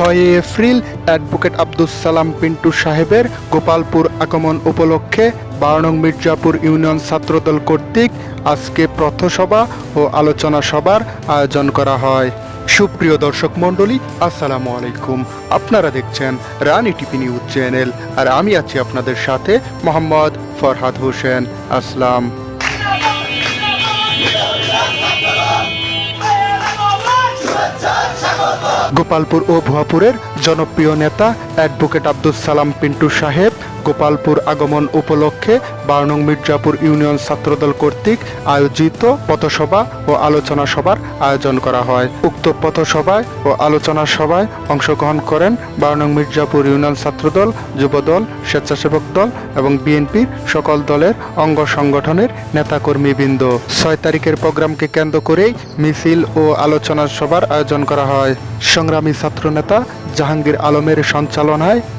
ছয় April advocate Abdus Salam Pintu সাহেবের গোপালপুর আগমন উপলক্ষে বারো নং মির্জাপুর ইউনিয়ন ছাত্রদল কর্তৃক আজকে পথসভা ও আলোচনা সভার আয়োজন করা হয়। সুপ্রিয় দর্শক মণ্ডলী, আসসালামু আলাইকুম। আপনারা দেখছেন রানী টিভি নিউজ চ্যানেল আর আমি আছি আপনাদের সাথে মোহাম্মদ ফরহাদ হোসেন। আসলাম গোপালপুর ও ভুয়াপুরের জনপ্রিয় নেতা অ্যাডভোকেট আব্দুল সালাম পিন্টু সাহেব গোপালপুর আগমন উপলক্ষে বারনং মির্জাপুর ইউনিয়ন ছাত্রদল কর্তৃক আয়োজিত পথসভা ও আলোচনা সভার আয়োজন করা হয়। উক্ত পথসভায় ও আলোচনা সভায় অংশগ্রহণ করেন বারনং মির্জাপুর ইউনিয়ন ছাত্রদল, যুবদল, স্বেচ্ছাসেবক দল এবং বিএনপির সকল দলের অঙ্গ সংগঠনের নেতাকর্মীবৃন্দ। ছয় তারিখের প্রোগ্রামকে কেন্দ্র করেই মিছিল ও আলোচনা সভার আয়োজন করা হয়। সংগ্রামী ছাত্রনেতা জাহাঙ্গীর আলমের সঞ্চালনায়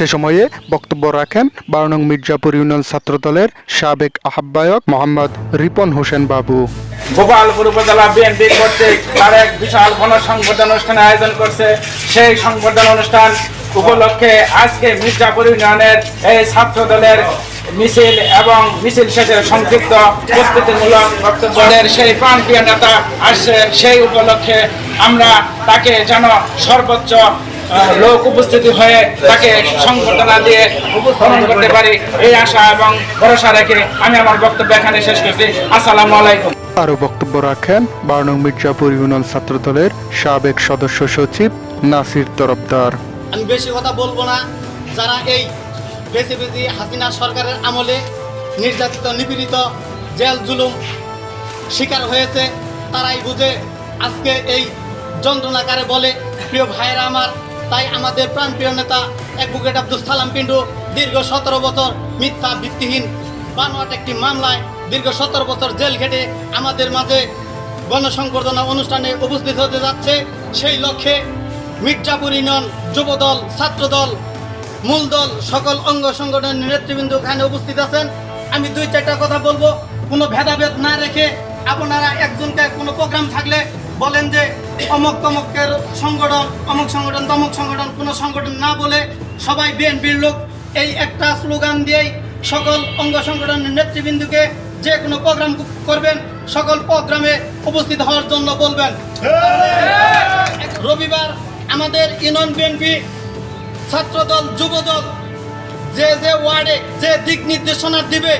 সে সময়ে বক্তব্য রাখেন বারনং মির্জাপুর ইউনিয়ন ছাত্রদলের সাবেক আহ্বায়ক মোহাম্মদ রিপন হোসেন বাবু। গোপালপুর উপজেলা বিএনপি কর্তৃক তার এক বিশাল গণসংবর্ধন অনুষ্ঠানের আয়োজন করছে। সেই সংবর্ধন অনুষ্ঠান উপলক্ষে আজকে মির্জাপুর ইউনিয়নের এই ছাত্র দলের মিছিল এবং মিছিল শেষে সংক্ষিপ্ত প্রস্তুতিমূলক বক্তব্যের সেই প্রান্তীয় নেতা আসছে সেই উপলক্ষে আমরা তাকে যেন সর্বোচ্চ লোক উপস্থিতি হয়ে তাকে সংবর্ধনা দিয়ে উপস্থাপন করতে পারি এই আশা এবং ভরসা রেখে আমি আমার বক্তব্য এখানে শেষ করছি। আসসালামু আলাইকুম। আরও বক্তব্য রাখেন বারনং মির্জাপুর ইউনিয়ন ছাত্রদলের সাবেক সদস্য সচিব নাসির তরফদার। আমি বেশি কথা বলব না। যারা এই বেশি বেশি হাসিনা সরকারের আমলে নির্যাতিত নিপীড়িত জেল জুলুম শিকার হয়েছে তারাই বুঝে আজকে এই যন্ত্রণাকারে বলে প্রিয় ভাইয়েরা আমার তাই আমাদের প্রাণপ্রিয় নেতা অ্যাডভোকেট আব্দুল সালাম পিন্ডু দীর্ঘ সতেরো বছর মিথ্যা ভিত্তিহীন, বানোয়াট একটি মামলায় দীর্ঘ সতেরো বছর জেল খেটে আমাদের মাঝে গণসংবর্ধনা অনুষ্ঠানে উপস্থিত হতে যাচ্ছে। সেই লক্ষ্যে মির্জাপুর ইউনিয়ন যুবদল, ছাত্রদল মূল দল সকল অঙ্গ সংগঠনের নেতৃবৃন্দ এখানে উপস্থিত আছেন। আমি দুই চারটা কথা বলব। কোনো ভেদাভেদ না রেখে আপনারা একজনকে কোনো প্রোগ্রাম থাকলে বলেন যে অমক তমকের সংগঠন, অমুক সংগঠন, তমক সংগঠন কোনো সংগঠন না বলে সবাই বিএনপির লোক। এই একটা স্লোগান দিয়েই সকল অঙ্গ সংগঠনের নেতৃবৃন্দকে যে কোনো প্রোগ্রাম করবেন, সকল প্রোগ্রামে উপস্থিত হওয়ার জন্য বলবেন। রবিবার আমাদের ইউনিয়ন বিএনপি ছাত্রদল, যুবদল যে যে ওয়ার্ডে যে দিক নির্দেশনা দিবে,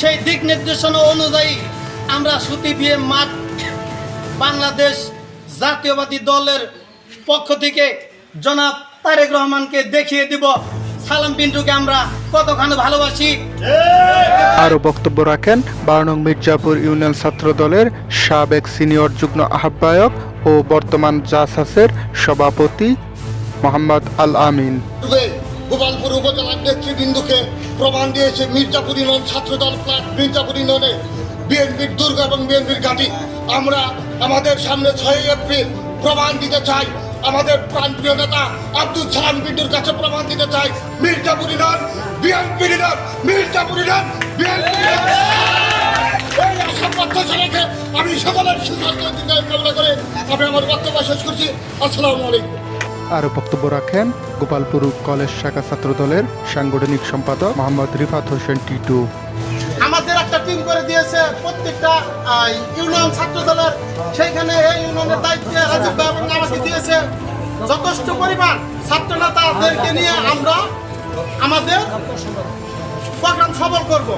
সেই দিক নির্দেশনা অনুযায়ী আমরা সুতি বিয়ে মাঠ বাংলাদেশ জাতীয়বাদী দলের পক্ষ থেকে জনাব তারেক রহমানকে দেখিয়ে দিব। সালাম পিন্টুকে আমরা কতখানি ভালোবাসি। আরও বক্তব্য রাখেন বারনং মির্জাপুর ইউনিয়ন ছাত্র দলের সাবেক সিনিয়র যুগ্ম আহ্বায়ক ও বর্তমান জাসাসের সভাপতি মোহাম্মদ আল আমিন। গোপালপুর উপজেলার নেতৃবৃন্দকে প্রমাণ দিয়েছে মির্জাপুর ইউনিয়ন ছাত্রদল প্লাস মির্জাপুর ইউনিয়নে বিএনপির দুর্গ এবং বিএনপির ঘাঁটি। আমরা আমাদের সামনে ছয় এপ্রিল প্রমাণ দিতে চাই। আমাদের প্রাণপ্রিয় নেতা আব্দুল সালাম পিন্টুর কাছে প্রমাণ দিতে চাই। মির্জাপুর ইউনিয়ন বিএনপির ইউনিয়ন মির্জাপুর ইউনিয়ন বিএনপি এই আমি সকলের কামনা করে আমি আমার বক্তব্য শেষ আরও বক্তব্য রাখেন গোপালপুর কলেজ শাখা ছাত্র দলের সাংগঠনিক সম্পাদক মোহাম্মদ রিফাত হোসেন টিটু। টিম করে দিয়েছে প্রত্যেকটা ইউনিয়ন ছাত্র দলের। সেইখানে এই ইউনিয়নের দায়িত্বে রাজীব ভাই এবং আমাকে দিয়েছে যথেষ্ট পরিমাণ ছাত্র নেতাদেরকে নিয়ে আমরা আমাদের প্রোগ্রাম সফল করব।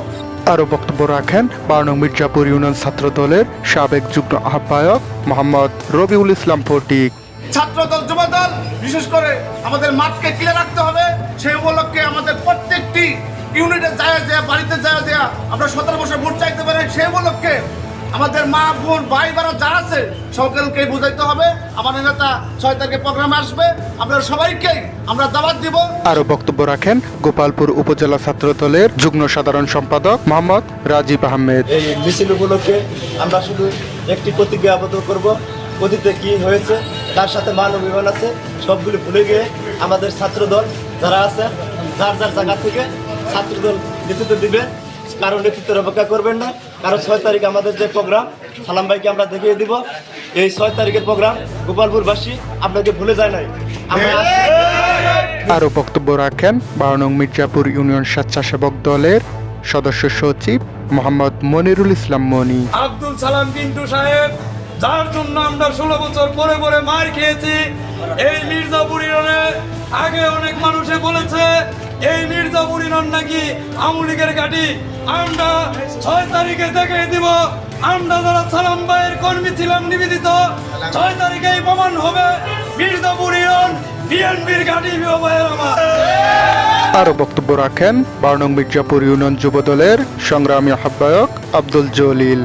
আরও বক্তব্য রাখেন বারনং মির্জাপুর ইউনিয়ন ছাত্র দলের সাবেক যুগ্ম আহ্বায়ক মোহাম্মদ রবিউল ইসলাম ফটিক ছাত্রদল যুবদল বিশেষ করে আমাদের মাঠকে ক্লিয়ার রাখতে হবে। সেই উপলক্ষে আমাদের প্রত্যেকটি ইউনিটে যায় যায় বাড়িতে যায় যায় আমরা সতেরো বছর ভোট চাইতে পারি সেই উপলক্ষে আমাদের মা বোন ভাই বারা যারা আছে সকলকে বুঝাইতে হবে। আমাদের নেতা ছয় তারিখে প্রোগ্রামে আসবে। আপনারা সবাইকেই আমরা দাওয়াত দিব। আরও বক্তব্য রাখেন গোপালপুর উপজেলা ছাত্র দলের যুগ্ম সাধারণ সম্পাদক মোহাম্মদ রাজীব আহমেদ। এই মিছিল উপলক্ষে আমরা শুধু একটি প্রতিজ্ঞা আবদ্ধ করব। অতীতে কি হয়েছে তার সাথে মান অভিমান আছে সবগুলি ভুলে গিয়ে আমাদের ছাত্রদল যারা আছে যার যার জায়গা থেকে ছাত্রদল নেতৃত্ব দিবে। কারও নেতৃত্বের অপেক্ষা করবেন না। কারণ ছয় তারিখ আমাদের যে প্রোগ্রাম সালাম ভাইকে আমরা দেখিয়ে দিব। এই ছয় তারিখের প্রোগ্রাম গোপালপুরবাসী আপনাকে ভুলে যায় নাই। আমরা আরও বক্তব্য রাখেন বারো নং মির্জাপুর ইউনিয়ন স্বেচ্ছাসেবক দলের সদস্য সচিব মোহাম্মদ মনিরুল ইসলাম মনি। আব্দুল সালাম পিন্টু সাহেব যার জন্য আমরা ষোলো বছর পরে পরে মার খেয়েছি। এই মির্জাপুর ইরনে আগে অনেক মানুষে বলেছে এই মির্জাপুর ইরন নাকি আমুলিগের ঘাটি। আমরা ছয় তারিখে দেখে দিব। আমরা যারা সালাম ভাইয়ের কর্মী ছিলাম নিবেদিত ছয় তারিখে প্রমাণ হবে মির্জাপুর ইরন বিএনপির ঘাটি ভাইয়ের আমার। আরও বক্তব্য রাখেন বারো নং মির্জাপুর ইউনিয়ন যুব দলের সংগ্রামী আহ্বায়ক আব্দুল জলিল।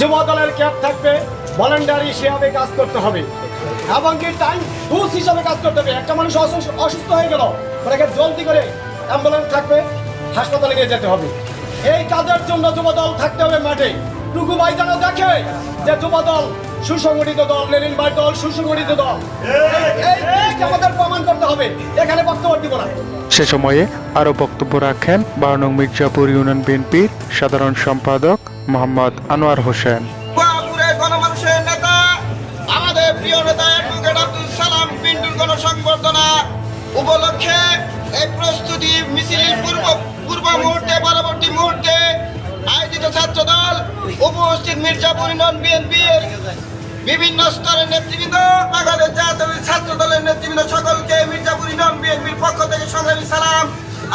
যুব দলের ক্যাব থাকবে ভলেন্টারি হিসাবে কাজ করতে হবে। এবং কি টাইম টুস হিসাবে কাজ করতে হবে একটা মানুষ অসুস্থ হয়ে গেল ওটাকে জলদি করে অ্যাম্বুলেন্স থাকবে হাসপাতালে নিয়ে যেতে হবে এই কাজের জন্য যুব দল থাকতে হবে মাঠে টুকু ভাই যেন দেখে যে যুব দল সুসংগঠিত দল লেনিন ভাই দল সুসংগঠিত দল এই আমাদের প্রমাণ করতে হবে। এখানে বক্তব্য দিব না। সে সময়ে আরও বক্তব্য রাখেন বারো নং মির্জাপুর ইউনিয়ন বিএনপির সাধারণ সম্পাদক মোহাম্মদ আনোয়ার হোসেন। গণমানুষের নেতা আমাদের প্রিয় নেতা গণসংবর্ধনা উপলক্ষে এই প্রস্তুতি মিছিলের পূর্ব পূর্ব মুহূর্তে, পরবর্তী মুহূর্তে আয়োজিত ছাত্র দল উপস্থিত মির্জাপুর ইউনিয়ন বিএনপির বিভিন্ন স্তরের নেতৃবৃন্দ, বাংলাদেশ জাতীয় ছাত্র দলের নেতৃবৃন্দ সকলকে মির্জাপুর ইউনিয়ন বিএনপির পক্ষ থেকে সংগ্রামী সালাম।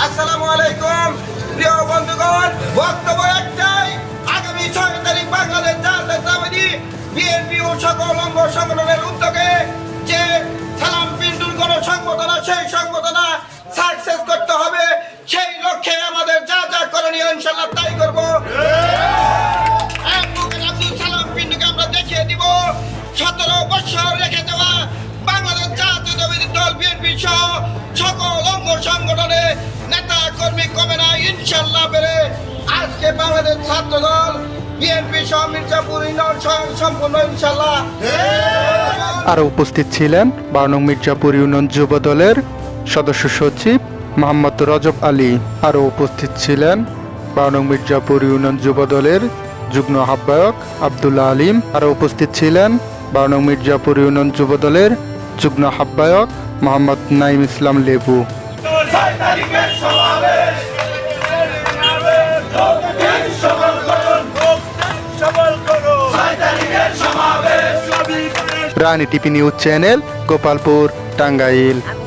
আসসালামু আলাইকুম। প্রিয় বন্ধুগণ, বক্তব্য একটাই, আগামী ছয় তারিখ বাংলাদেশ জাতীয়তাবাদী বিএনপি ও সকল অঙ্গ ইনশাল্লাহ তাই করব। আজকে ছাত্র দল বিএনপি মির্জাপুর আরও উপস্থিত ছিলেন বারো নং মির্জাপুর ইউনিয়ন যুব দলের সদস্য সচিব মোহাম্মদ রজব আলী। আরও উপস্থিত ছিলেন বারো নং মির্জাপুর ইউনিয়ন যুব দলের যুগ্ম আহ্বায়ক আবদুল্লাহ আলিম। আরও উপস্থিত ছিলেন বারো নং মির্জাপুর ইউনিয়ন যুব দলের যুগ্ম আহ্বায়ক Mohammad Naim Islam Lebu. Rani TV news channel, Gopalpur, Tangail.